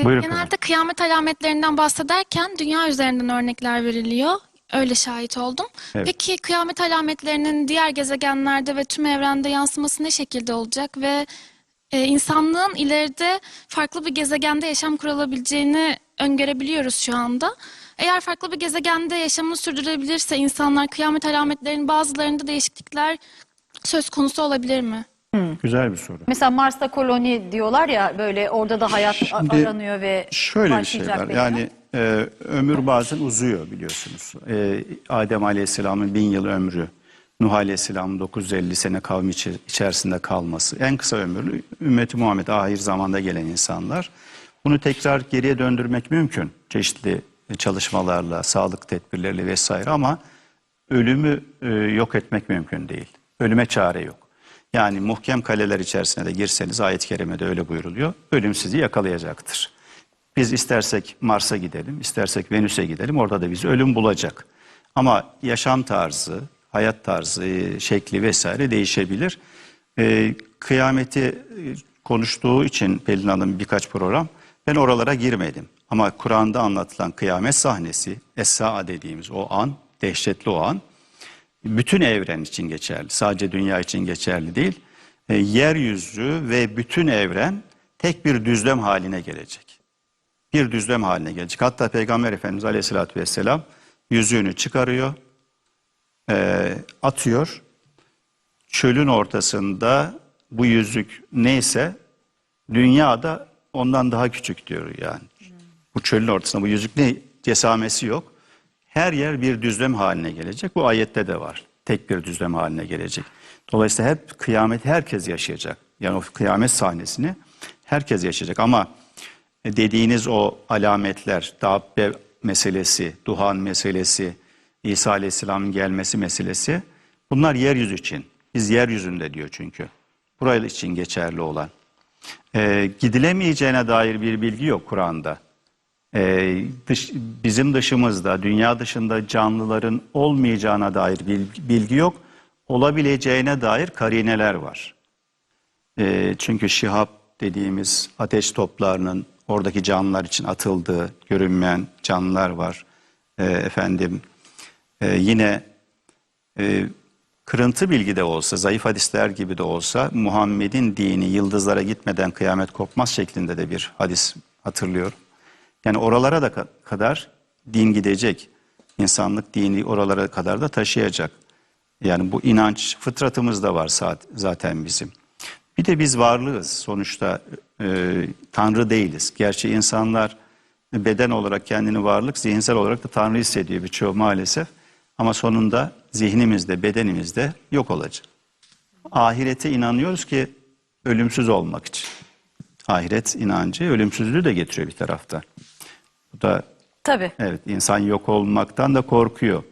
Ee, Buyurun genelde kızım. kıyamet alametlerinden bahsederken dünya üzerinden örnekler veriliyor. Öyle şahit oldum. Evet. Peki kıyamet alametlerinin diğer gezegenlerde ve tüm evrende yansıması ne şekilde olacak ve e, insanlığın ileride farklı bir gezegende yaşam kurulabileceğini öngörebiliyoruz şu anda. Eğer farklı bir gezegende yaşamını sürdürebilirse insanlar kıyamet alametlerinin bazılarında değişiklikler söz konusu olabilir mi? Güzel bir soru. Mesela Mars'ta koloni diyorlar ya böyle orada da hayat Şimdi aranıyor ve Şöyle bir şey var. belki. Yani e, ömür bazen uzuyor biliyorsunuz. E, Adem Aleyhisselam'ın bin yıl ömrü, Nuh Aleyhisselam'ın 950 sene kavmi içerisinde kalması. En kısa ömürlü ümmeti Muhammed ahir zamanda gelen insanlar. Bunu tekrar geriye döndürmek mümkün. Çeşitli çalışmalarla, sağlık tedbirleriyle vesaire ama ölümü e, yok etmek mümkün değil. Ölüme çare yok. Yani muhkem kaleler içerisine de girseniz ayet-i kerimede öyle buyuruluyor. Ölüm sizi yakalayacaktır. Biz istersek Mars'a gidelim, istersek Venüs'e gidelim. Orada da bizi ölüm bulacak. Ama yaşam tarzı, hayat tarzı, e, şekli vesaire değişebilir. E, kıyameti e, konuştuğu için Pelin Hanım birkaç program ben oralara girmedim. Ama Kur'an'da anlatılan kıyamet sahnesi, Es-Sa'a dediğimiz o an, dehşetli o an, bütün evren için geçerli. Sadece dünya için geçerli değil. E, yeryüzü ve bütün evren tek bir düzlem haline gelecek. Bir düzlem haline gelecek. Hatta Peygamber Efendimiz Aleyhisselatü Vesselam yüzüğünü çıkarıyor, e, atıyor. Çölün ortasında bu yüzük neyse dünyada ondan daha küçük diyor yani. Bu çölün ortasında bu yüzük ne cesamesi yok. Her yer bir düzlem haline gelecek. Bu ayette de var. Tek bir düzlem haline gelecek. Dolayısıyla hep kıyameti herkes yaşayacak. Yani o kıyamet sahnesini herkes yaşayacak. Ama dediğiniz o alametler, Dabbe meselesi, Duhan meselesi, İsa Aleyhisselam'ın gelmesi meselesi bunlar yeryüzü için. Biz yeryüzünde diyor çünkü. Burayla için geçerli olan. Ee, gidilemeyeceğine dair bir bilgi yok Kur'an'da. Ee, dış- bizim dışımızda, dünya dışında canlıların olmayacağına dair bil- bilgi yok. Olabileceğine dair karineler var. Ee, çünkü şihab dediğimiz ateş toplarının oradaki canlılar için atıldığı görünmeyen canlılar var. Ee, efendim e, yine e, kırıntı bilgi de olsa, zayıf hadisler gibi de olsa Muhammed'in dini yıldızlara gitmeden kıyamet kopmaz şeklinde de bir hadis hatırlıyorum. Yani oralara da ka- kadar din gidecek. İnsanlık dini oralara kadar da taşıyacak. Yani bu inanç fıtratımızda var saat- zaten bizim. Bir de biz varlığız. Sonuçta e, Tanrı değiliz. Gerçi insanlar beden olarak kendini varlık, zihinsel olarak da Tanrı hissediyor birçoğu maalesef. Ama sonunda zihnimizde, bedenimizde yok olacak. Ahirete inanıyoruz ki ölümsüz olmak için. Ahiret inancı ölümsüzlüğü de getiriyor bir taraftan. Bu da Tabii. evet insan yok olmaktan da korkuyor.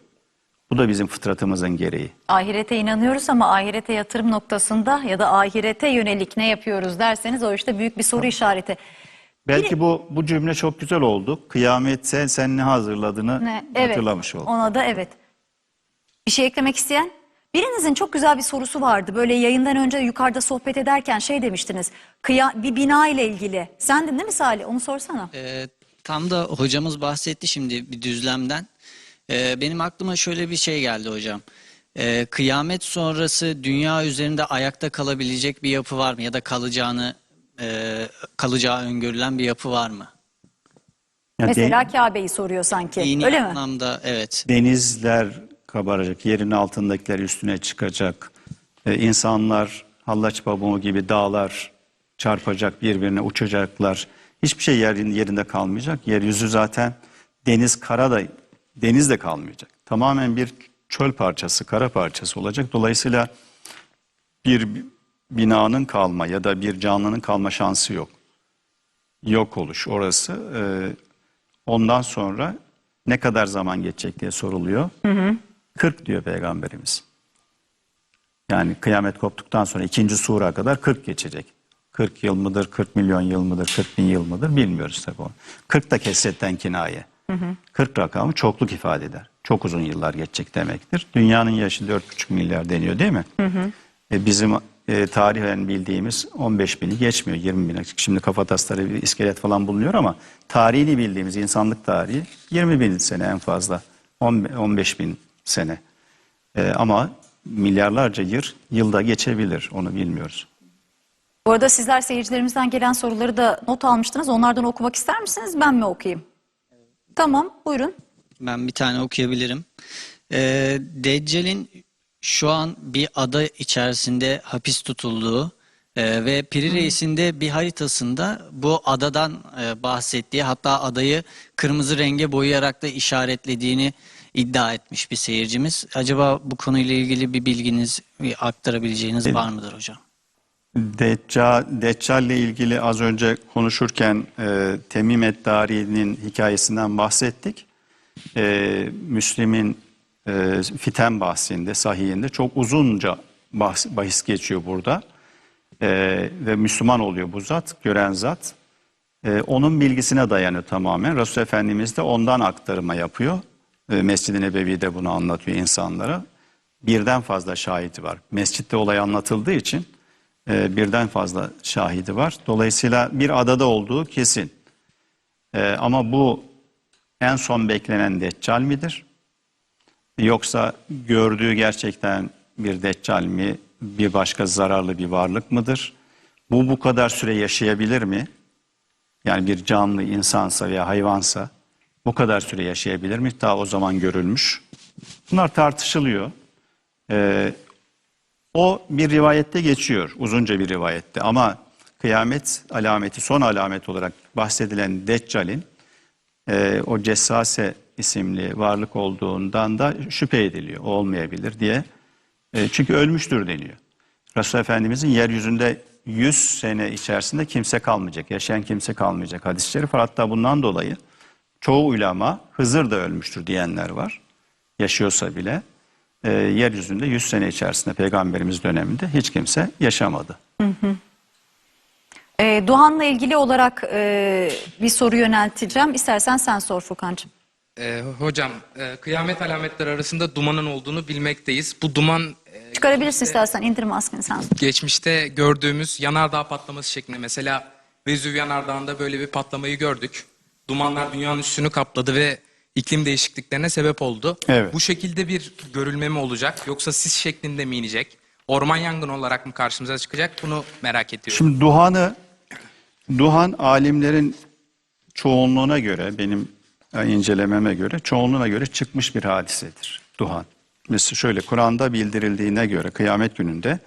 Bu da bizim fıtratımızın gereği. Ahirete inanıyoruz ama ahirete yatırım noktasında ya da ahirete yönelik ne yapıyoruz derseniz o işte büyük bir soru işareti. Belki bu bu cümle çok güzel oldu. Kıyamet sen, sen ne hazırladığını Ne? Evet. hatırlamış olduk. Ona da evet. Bir şey eklemek isteyen? Birinizin çok güzel bir sorusu vardı. Böyle yayından önce yukarıda sohbet ederken şey demiştiniz. Kıya, bir bina ile ilgili. Sendin değil mi Salih? Onu sorsana. Ee, tam da hocamız bahsetti şimdi bir düzlemden. Ee, benim aklıma şöyle bir şey geldi hocam. Ee, kıyamet sonrası dünya üzerinde ayakta kalabilecek bir yapı var mı? Ya da kalacağını e, kalacağı öngörülen bir yapı var mı? Yani de- Mesela Kabe'yi soruyor sanki. Dini Öyle mi? anlamda evet. denizler kabaracak, yerin altındakiler üstüne çıkacak. Ee, insanlar hallaç babuğu gibi dağlar çarpacak birbirine uçacaklar. Hiçbir şey yerin, yerinde kalmayacak. Yeryüzü zaten deniz, kara da deniz de kalmayacak. Tamamen bir çöl parçası, kara parçası olacak. Dolayısıyla bir binanın kalma ya da bir canlının kalma şansı yok. Yok oluş orası. Ee, ondan sonra ne kadar zaman geçecek diye soruluyor. 40 diyor Peygamberimiz. Yani kıyamet koptuktan sonra ikinci sura kadar 40 geçecek. 40 yıl mıdır, 40 milyon yıl mıdır, 40 bin yıl mıdır bilmiyoruz tabii onu. 40 da kesretten kinaye. 40 rakamı çokluk ifade eder. Çok uzun yıllar geçecek demektir. Dünyanın yaşı 4,5 milyar deniyor değil mi? E bizim e, tarihen bildiğimiz 15 bini geçmiyor 20 bin. Şimdi kafatasları bir iskelet falan bulunuyor ama tarihini bildiğimiz insanlık tarihi 20 bin sene en fazla 10 15 bin sene. E, ama milyarlarca yıl yılda geçebilir onu bilmiyoruz. Bu arada sizler seyircilerimizden gelen soruları da not almıştınız. Onlardan okumak ister misiniz? Ben mi okuyayım? Tamam, buyurun. Ben bir tane okuyabilirim. Ee, Deccal'in şu an bir ada içerisinde hapis tutulduğu e, ve Piri Reis'in de bir haritasında bu adadan e, bahsettiği hatta adayı kırmızı renge boyayarak da işaretlediğini iddia etmiş bir seyircimiz. Acaba bu konuyla ilgili bir bilginiz bir aktarabileceğiniz var mıdır hocam? Deccal, Deccal ile ilgili az önce konuşurken e, Temim Eddari'nin hikayesinden bahsettik. E, Müslim'in e, Fiten bahsinde, sahihinde çok uzunca bahs, bahis geçiyor burada. E, ve Müslüman oluyor bu zat, gören zat. E, onun bilgisine dayanıyor tamamen. Resul Efendimiz de ondan aktarıma yapıyor. E, Mescid-i Nebevi'de bunu anlatıyor insanlara. Birden fazla şahidi var. Mescitte olay anlatıldığı için e, birden fazla şahidi var. Dolayısıyla bir adada olduğu kesin. E, ama bu en son beklenen deccal midir? Yoksa gördüğü gerçekten bir deccal mi? Bir başka zararlı bir varlık mıdır? Bu bu kadar süre yaşayabilir mi? Yani bir canlı insansa veya hayvansa bu kadar süre yaşayabilir mi? Daha o zaman görülmüş. Bunlar tartışılıyor. Ee, o bir rivayette geçiyor, uzunca bir rivayette ama kıyamet alameti, son alamet olarak bahsedilen Deccal'in e, o Cessase isimli varlık olduğundan da şüphe ediliyor. Olmayabilir diye. E, çünkü ölmüştür deniyor. Resulullah Efendimizin yeryüzünde 100 sene içerisinde kimse kalmayacak, yaşayan kimse kalmayacak hadis-i şerif. Hatta bundan dolayı çoğu ulema Hızır da ölmüştür diyenler var. Yaşıyorsa bile e, yeryüzünde 100 sene içerisinde peygamberimiz döneminde hiç kimse yaşamadı. Ee, Duhan'la ilgili olarak e, bir soru yönelteceğim. İstersen sen sor Furkan'cığım. Ee, hocam, e, kıyamet alametleri arasında dumanın olduğunu bilmekteyiz. Bu duman e, Çıkarabilirsin istersen indir maskeni sen. geçmişte gördüğümüz yanardağ patlaması şeklinde. Mesela Vezüv yanardağında böyle bir patlamayı gördük. Dumanlar dünyanın üstünü kapladı ve iklim değişikliklerine sebep oldu. Evet. Bu şekilde bir görülme mi olacak yoksa sis şeklinde mi inecek? Orman yangını olarak mı karşımıza çıkacak? Bunu merak ediyorum. Şimdi duhanı, duhan alimlerin çoğunluğuna göre, benim incelememe göre, çoğunluğuna göre çıkmış bir hadisedir duhan. Mesela şöyle Kur'an'da bildirildiğine göre kıyamet gününde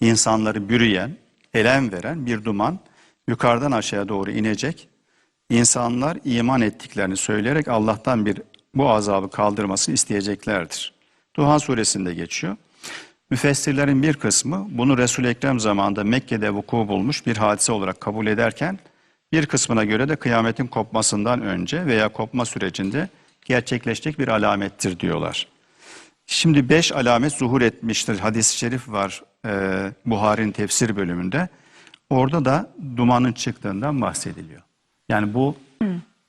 insanları bürüyen, elem veren bir duman yukarıdan aşağıya doğru inecek. İnsanlar iman ettiklerini söyleyerek Allah'tan bir bu azabı kaldırmasını isteyeceklerdir. Duhan suresinde geçiyor. Müfessirlerin bir kısmı bunu Resul-i Ekrem zamanında Mekke'de vuku bulmuş bir hadise olarak kabul ederken bir kısmına göre de kıyametin kopmasından önce veya kopma sürecinde gerçekleşecek bir alamettir diyorlar. Şimdi beş alamet zuhur etmiştir. Hadis-i şerif var e, Buhari'nin tefsir bölümünde. Orada da dumanın çıktığından bahsediliyor. Yani bu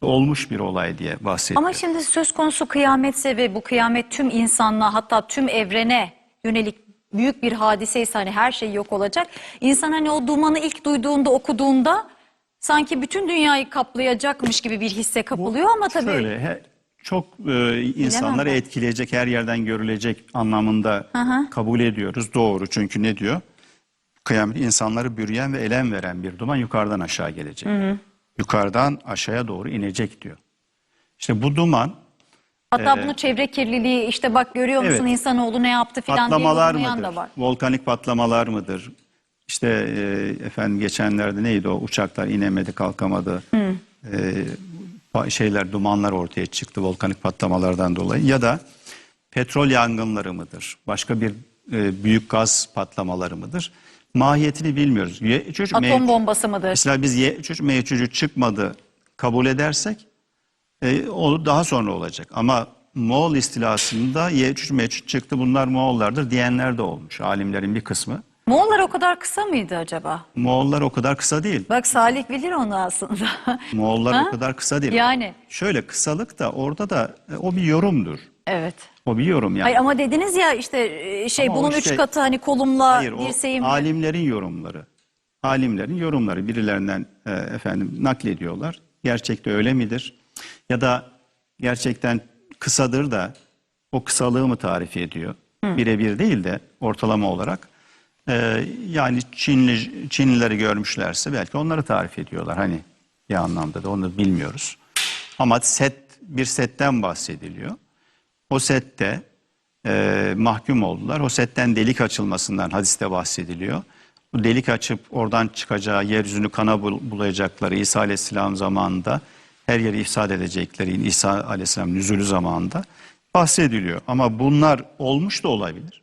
olmuş bir olay diye bahsediliyor. Ama şimdi söz konusu kıyametse ve bu kıyamet tüm insanlığa hatta tüm evrene yönelik büyük bir hadiseyse hani her şey yok olacak. İnsan hani o dumanı ilk duyduğunda okuduğunda sanki bütün dünyayı kaplayacakmış gibi bir hisse kapılıyor ama tabii Şöyle he- çok e, insanları ben. etkileyecek, her yerden görülecek anlamında kabul ediyoruz. Doğru çünkü ne diyor? Kıyamet insanları bürüyen ve elem veren bir duman yukarıdan aşağı gelecek. Yukarıdan aşağıya doğru inecek diyor. İşte bu duman hatta bunu çevre kirliliği işte bak görüyor musun Evet. insanoğlu ne yaptı filan diye patlamalar mıdır? da var. Volkanik patlamalar mıdır? İşte e, efendim geçenlerde neydi o uçaklar inemedi kalkamadı. E, pa- şeyler dumanlar ortaya çıktı volkanik patlamalardan dolayı ya da petrol yangınları mıdır? Başka bir e, büyük gaz patlamaları mıdır? Mahiyetini bilmiyoruz. Ye, çocuk Atom me- bombası mıdır? Mesela biz ye, çocuk çıkmadı kabul edersek e, o daha sonra olacak. Ama Moğol istilasında Yecüc Mecüc çıktı bunlar Moğollardır diyenler de olmuş alimlerin bir kısmı. Moğollar o kadar kısa mıydı acaba? Moğollar o kadar kısa değil. Bak Salih bilir onu aslında. Moğollar Ha? o kadar kısa değil. Yani. Şöyle kısalık da orada da e, o bir yorumdur. Evet. O bir yorum yani. Hayır ama dediniz ya işte e, şey Ama o bunun işte- üç katı hani kolumla Hayır, o alimlerin yorumları. Alimlerin yorumları birilerinden e, efendim naklediyorlar. Gerçekte öyle midir? Ya da gerçekten kısadır da o kısalığı mı tarif ediyor? Birebir değil de ortalama olarak. E, yani Çinli Çinlileri görmüşlerse belki onları tarif ediyorlar. Hani bir anlamda da onu bilmiyoruz. Ama set bir setten bahsediliyor. O sette e, mahkum oldular. O setten delik açılmasından hadiste bahsediliyor. Bu delik açıp oradan çıkacağı yeryüzünü kana bul- bulayacakları İsa Aleyhisselam zamanında her yeri ifsad edecekleri İsa Aleyhisselam nüzulü zamanında bahsediliyor. Ama bunlar olmuş da olabilir.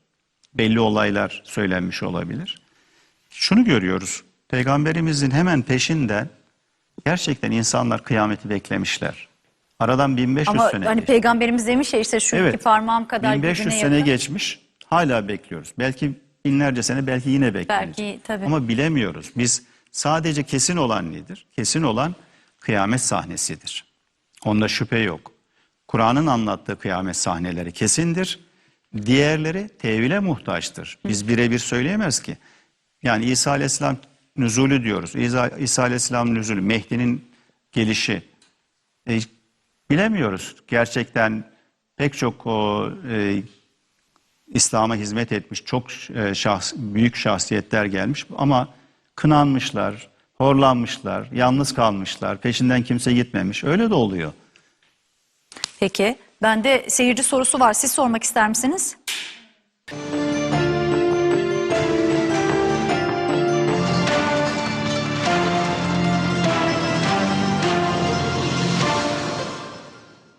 Belli olaylar söylenmiş olabilir. Şunu görüyoruz. Peygamberimizin hemen peşinden gerçekten insanlar kıyameti beklemişler. Aradan 1500 Ama sene hani geçti. peygamberimiz demiş ya işte şu iki parmağım kadar 1500 gücüne sene yakın. geçmiş. Hala bekliyoruz. Belki binlerce sene belki yine beklenecek. Belki, tabii. Ama bilemiyoruz. Biz sadece kesin olan nedir? Kesin olan kıyamet sahnesidir. Onda şüphe yok. Kur'an'ın anlattığı kıyamet sahneleri kesindir. Diğerleri tevhile muhtaçtır. Biz birebir söyleyemez ki. Yani İsa Aleyhisselam nüzulü diyoruz. İsa, İsa Aleyhisselam nüzulü, Mehdi'nin gelişi. E, bilemiyoruz. Gerçekten pek çok o e, İslam'a hizmet etmiş çok e, şahs, büyük şahsiyetler gelmiş ama kınanmışlar, horlanmışlar, yalnız kalmışlar, peşinden kimse gitmemiş. Öyle de oluyor. Peki. Bende seyirci sorusu var. Siz sormak ister misiniz?